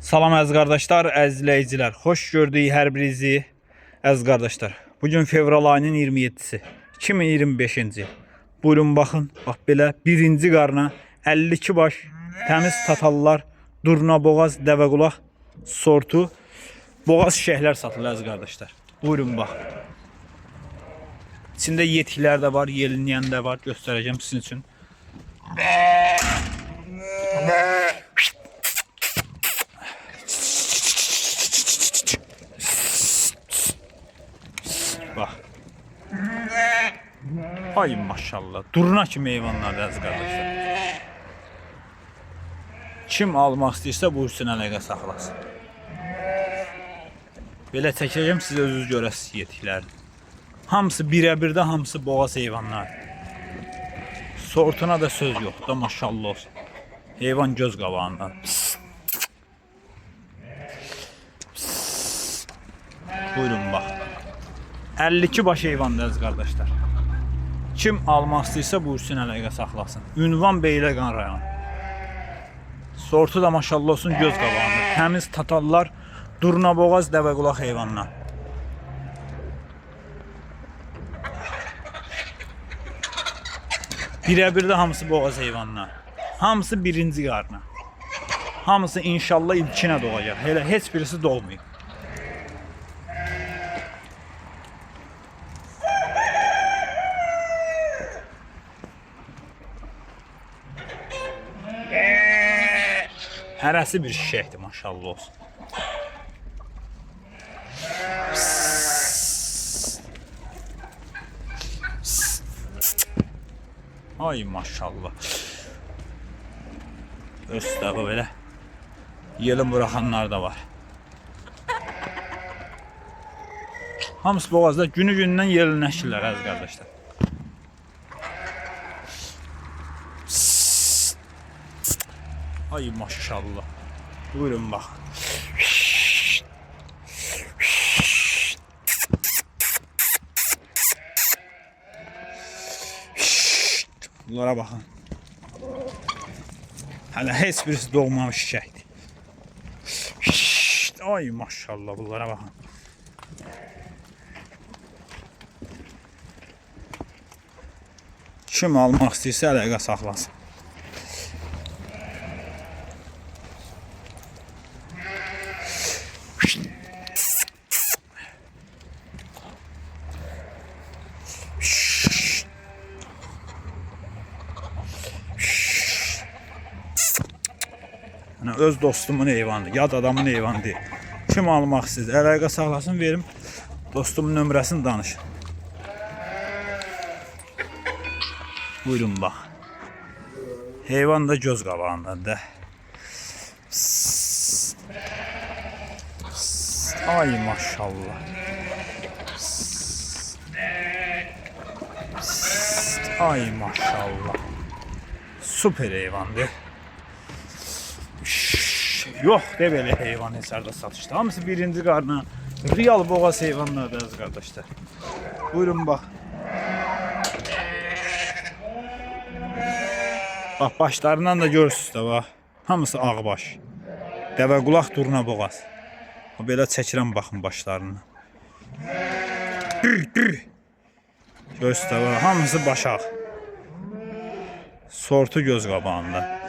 Salam əziz qardaşlar, əziz izləyicilər. Xoş gördük hər birinizi. Əziz qardaşlar, bu gün fevral ayının 27-si, 2025-ci. Buyurun baxın, bax belə birinci qarna 52 baş təmiz tatallar, durna boğaz, dəvəqulaq sortu boğaz şəhlər satılır əziz qardaşlar. Buyurun bax. İçində yetiklər də var, yelinləyən də var. Göstərəcəm sizin üçün. Ay maşallah. Durna kimi heyvanlar əziz qardaşlar. Kim almaq istəyirsə buyursun əlaqə saxlasın. Belə çəkəcəm siz özünüz görəsiniz yetikləri. Hamısı birə-birdə hamısı boğaz heyvanlar. Sortuna da söz yox da maşallah olsun. Heyvan göz qabağında. Buyurun bax. 52 baş heyvandır əziz qardaşlar. Kim almaq istəyirsə buyursun əlaqə saxlasın. Ünvan Beyləqan rayonu. Sortu da maşallah olsun göz qabağında. Təmiz tatallar, durnaboğaz, dəvəqulaq heyvanlar. Birə-bir də hamısı boğaz heyvanlar. Hamısı birinci qarna. Hamısı inşallah ilkinə doğacaq. Hələ heç birisi doğmayıb. Hərəsi bir şişəkdir maşallah olsun. Ay maşallah. Östəqi belə. Yelin buraxanlar da var. Hamısı boğazda günü gündən yelinləşirlər əziz qardaşlar. Ay maşallah. Buyurun bak. Bunlara bakın. Hala heç birisi doğmamış çiçəkdir. Ay maşallah bunlara bakın. Kim almaq istəyirsə əlaqə saxlasın. Yəni öz dostumun heyvanıdır, yad adamın heyvanı deyil. Kim almaq istəyir, əlaqə saxlasın, verim dostumun nömrəsini danışın. Buyurun bax. Heyvan da göz qabağındadır. Psst. Psst. Ay maşallah. Psst. Psst. Ay maşallah. Süper heyvandır. Şşş, Yox de belə heyvan hesarda satışda. Hamısı birinci qarna. Real boğaz heyvanlardır əziz qardaşlar. Buyurun bax. Bax başlarından da görürsüz də bax. Hamısı ağbaş. Dəvə qulaq durna boğaz. Belə çəkirəm baxın başlarını. Bax, hamısı başaq. Sortu göz qabağında.